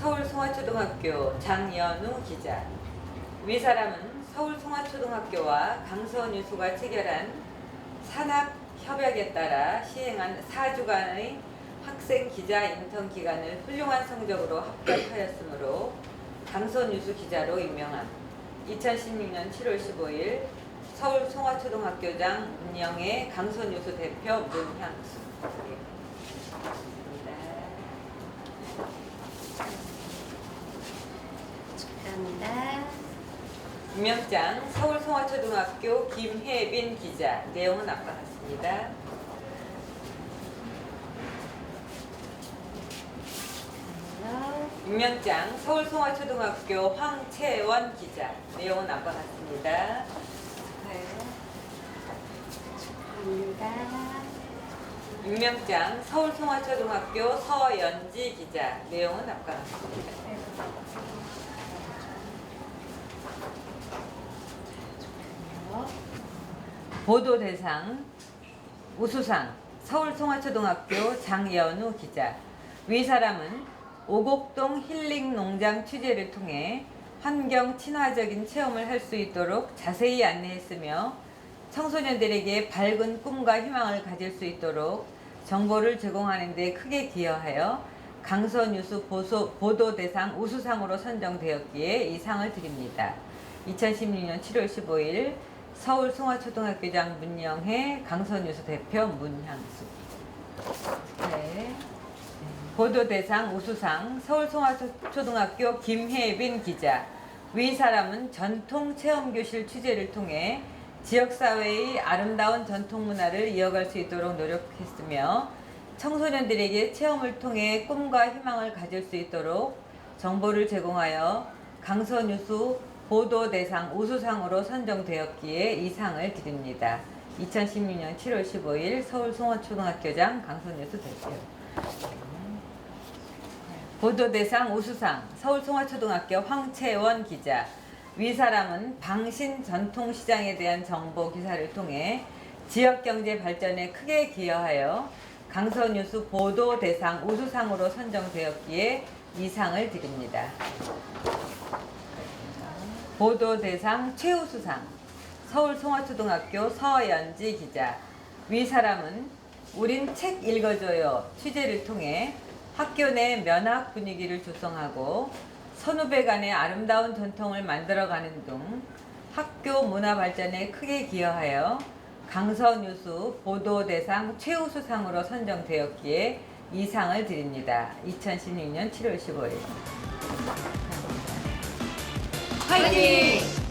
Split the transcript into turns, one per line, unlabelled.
서울송화초등학교 장연우 기자. 위 사람은 서울송화초등학교와 강서뉴스가 체결한 산학 협약에 따라 시행한 4주간의 학생 기자 인턴 기간을 훌륭한 성적으로 합격하였으므로 강서뉴스 기자로 임명함. 2016년 7월 15일 서울 송화초등학교장 운영의 강서뉴스 대표 문향수.
축하합니다.
임명장 서울송화초등학교 김혜빈 기자. 내용은 아까 같습니다. 임명장 서울송화초등학교 황채원 기자. 내용은 아까 같습니다.
축하합니다.
임명장 서울송화초등학교 서연지 기자. 내용은 아까 같습니다. 보도 대상 우수상 서울 송화초등학교 장연우 기자. 위 사람은 오곡동 힐링 농장 취재를 통해 환경 친화적인 체험을 할 수 있도록 자세히 안내했으며 청소년들에게 밝은 꿈과 희망을 가질 수 있도록 정보를 제공하는 데 크게 기여하여 강서뉴스 보소, 보도대상 우수상으로 선정되었기에 이 상을 드립니다. 2016년 7월 15일 서울 송화초등학교장 문영혜 강서뉴스 대표 문향수 네. 보도대상 우수상 서울 송화초등학교 김혜빈 기자 위 사람은 전통 체험교실 취재를 통해 지역사회의 아름다운 전통문화를 이어갈 수 있도록 노력했으며 청소년들에게 체험을 통해 꿈과 희망을 가질 수 있도록 정보를 제공하여 강서뉴스 보도 대상 우수상으로 선정되었기에 이 상을 드립니다. 2016년 7월 15일 서울 송화초등학교장 강서뉴스 대표 보도 대상 우수상 서울 송화초등학교 황채원 기자 위 사람은 방신 전통시장에 대한 정보 기사를 통해 지역 경제 발전에 크게 기여하여 강서뉴스 보도 대상 우수상으로 선정되었기에 이 상을 드립니다. 보도대상 최우수상 서울 송화초등학교 서연지 기자 위 사람은 우린 책 읽어줘요 취재를 통해 학교 내 면학 분위기를 조성하고 선후배 간의 아름다운 전통을 만들어가는 등 학교 문화 발전에 크게 기여하여 강서뉴스 보도대상 최우수상으로 선정되었기에 이 상을 드립니다. 2016년 7월 15일. 화이팅!